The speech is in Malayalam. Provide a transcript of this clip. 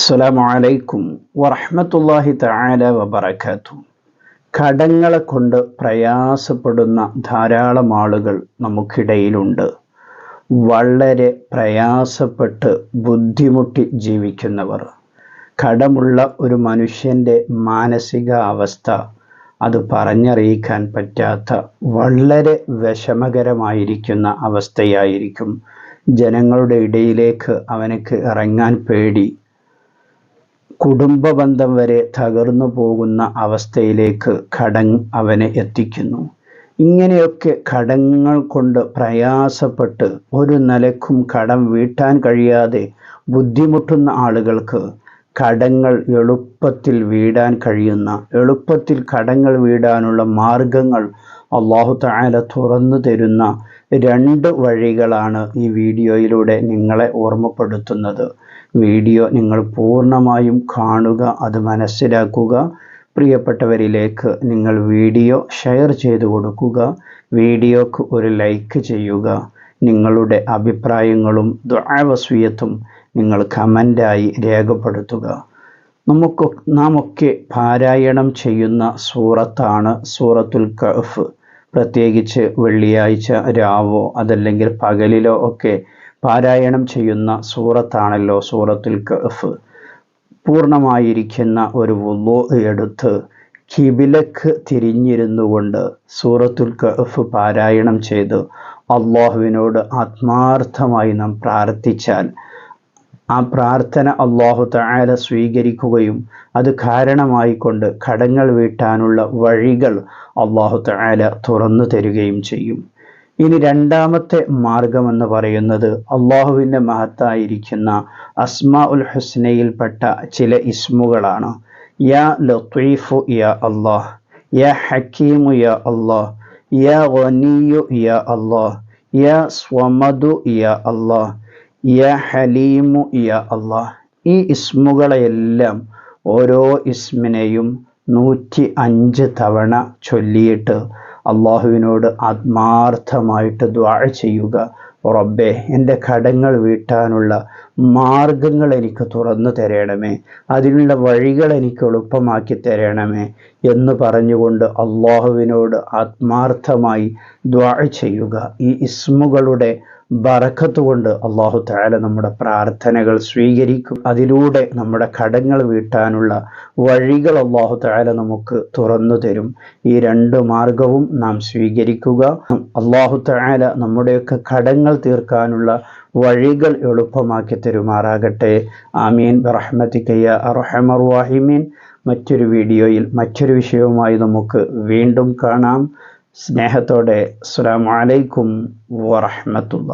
അസ്സലാമു അലൈക്കും വറഹ്മത്തുള്ളാഹി തആല വബറകാത്തു കടങ്ങളെ കൊണ്ട് പ്രയാസപ്പെടുന്ന ധാരാളം ആളുകൾ നമുക്കിടയിലുണ്ട്. വളരെ പ്രയാസപ്പെട്ട് ബുദ്ധിമുട്ടി ജീവിക്കുന്നവർ. കടമുള്ള ഒരു മനുഷ്യന്റെ മാനസിക അവസ്ഥ അത് പറഞ്ഞറിയിക്കാൻ പറ്റാത്ത വളരെ വിഷമകരമായിരിക്കുന്ന അവസ്ഥയായിരിക്കും. ജനങ്ങളുടെ ഇടയിലേക്ക് അവനക്ക് ഇറങ്ങാൻ പേടി. കുടുംബ ബന്ധം വരെ തകർന്നു പോകുന്ന അവസ്ഥയിലേക്ക് കടൻ അവനെ എത്തിക്കുന്നു. ഇങ്ങനെയൊക്കെ കടങ്ങൾ കൊണ്ട് പ്രയാസപ്പെട്ട് ഒരു നിലക്കും കടം വീട്ടാൻ കഴിയാതെ ബുദ്ധിമുട്ടുന്ന ആളുകൾക്ക് കടങ്ങൾ എളുപ്പത്തിൽ വീടാൻ കഴിയുന്ന എളുപ്പത്തിൽ കടങ്ങൾ വീടാനുള്ള മാർഗങ്ങൾ അള്ളാഹു താല തുറന്നു തരുന്ന രണ്ട് വഴികളാണ് ഈ വീഡിയോയിലൂടെ നിങ്ങളെ ഓർമ്മപ്പെടുത്തുന്നത്. വീഡിയോ നിങ്ങൾ പൂർണമായും കാണുക അത് മനസ്സിലാക്കുക. പ്രിയപ്പെട്ടവരിലേക്ക് നിങ്ങൾ വീഡിയോ ഷെയർ ചെയ്തു കൊടുക്കുക. വീഡിയോക്ക് ഒരു ലൈക്ക് ചെയ്യുക. നിങ്ങളുടെ അഭിപ്രായങ്ങളും ദ്വാവസ്വീയത്തും നിങ്ങൾ കമന്റായി രേഖപ്പെടുത്തുക. നമുക്ക് നാം ഒക്കെ പാരായണം ചെയ്യുന്ന സൂറത്താണ് സൂറത്തുൽ കഫ് പ്രത്യേകിച്ച് വെള്ളിയാഴ്ച രാവോ അതല്ലെങ്കിൽ പകലിലോ ഒക്കെ പാരായണം ചെയ്യുന്ന സൂറത്താണല്ലോ സൂറത്തുൽ കഫ് പൂർണമായിരിക്കുന്ന ഒരു വുളു എടുത്ത് കിബിലക്ക് തിരിഞ്ഞിരുന്നു കൊണ്ട് സൂറത്തുൽ കഫ് പാരായണം ചെയ്ത് അള്ളാഹുവിനോട് ആത്മാർത്ഥമായി നാം പ്രാർത്ഥിച്ചാൽ ആ പ്രാർത്ഥന അള്ളാഹു തആല സ്വീകരിക്കുകയും അത് കാരണമായിക്കൊണ്ട് കടങ്ങൾ വീട്ടാനുള്ള വഴികൾ അള്ളാഹു തആല തുറന്നു തരികയും ചെയ്യും. ഇനി രണ്ടാമത്തെ മാർഗം എന്ന് പറയുന്നത് അള്ളാഹുവിന്റെ മഹത്തായിരിക്കുന്ന അസ്മാ ഉൽ ഹുസ്നയിൽപ്പെട്ട ചില ഇസ്മുകളാണ്. യാ ലത്തീഫു യാ അള്ളാഹ് യാ ഹക്കീമു യാ അള്ളാഹ് യാ ഗനിയു യാ അള്ളാഹ് യാ സ്വമദു യാ അള്ളാഹ് യാ ഹലീമു യാ അള്ളാഹ്. ഈ ഇസ്മുകളെയെല്ലാം ഓരോ ഇസ്മിനെയും നൂറ്റി അഞ്ച് തവണ ചൊല്ലിയിട്ട് അള്ളാഹുവിനോട് ആത്മാർത്ഥമായിട്ട് ദ്വാ ചെയ്യുക. റബ്ബെ എന്റെ കടങ്ങൾ വീട്ടാനുള്ള മാർഗങ്ങൾ എനിക്ക് തുറന്നു തരണമേ. അതിനുള്ള വഴികൾ എനിക്ക് എളുപ്പമാക്കി തരണമേ എന്ന് പറഞ്ഞുകൊണ്ട് അള്ളാഹുവിനോട് ആത്മാർത്ഥമായി ദ്വാ ചെയ്യുക. ഈ ഇസ്മുകളുടെ ബറക്കത്ത് കൊണ്ട് അള്ളാഹു താല നമ്മുടെ പ്രാർത്ഥനകൾ സ്വീകരിക്കും. അതിലൂടെ നമ്മുടെ കടങ്ങൾ വീട്ടാനുള്ള വഴികൾ അള്ളാഹു താല നമുക്ക് തുറന്നു തരും. ഈ രണ്ട് മാർഗവും നാം സ്വീകരിക്കുക. അള്ളാഹു താല നമ്മുടെയൊക്കെ കടങ്ങൾ തീർക്കാനുള്ള വഴികൾ എളുപ്പമാക്കി തരുമാറാകട്ടെ. ആമീൻ. ബറഹ്മത്തിക്കയ്യ അറഹമർ വാഹിമീൻ മറ്റൊരു വീഡിയോയിൽ മറ്റൊരു വിഷയവുമായി നമുക്ക് വീണ്ടും കാണാം. സ്നേഹത്തോടെ അസ്സാം വലൈക്കും വറഹമത്തുള്ള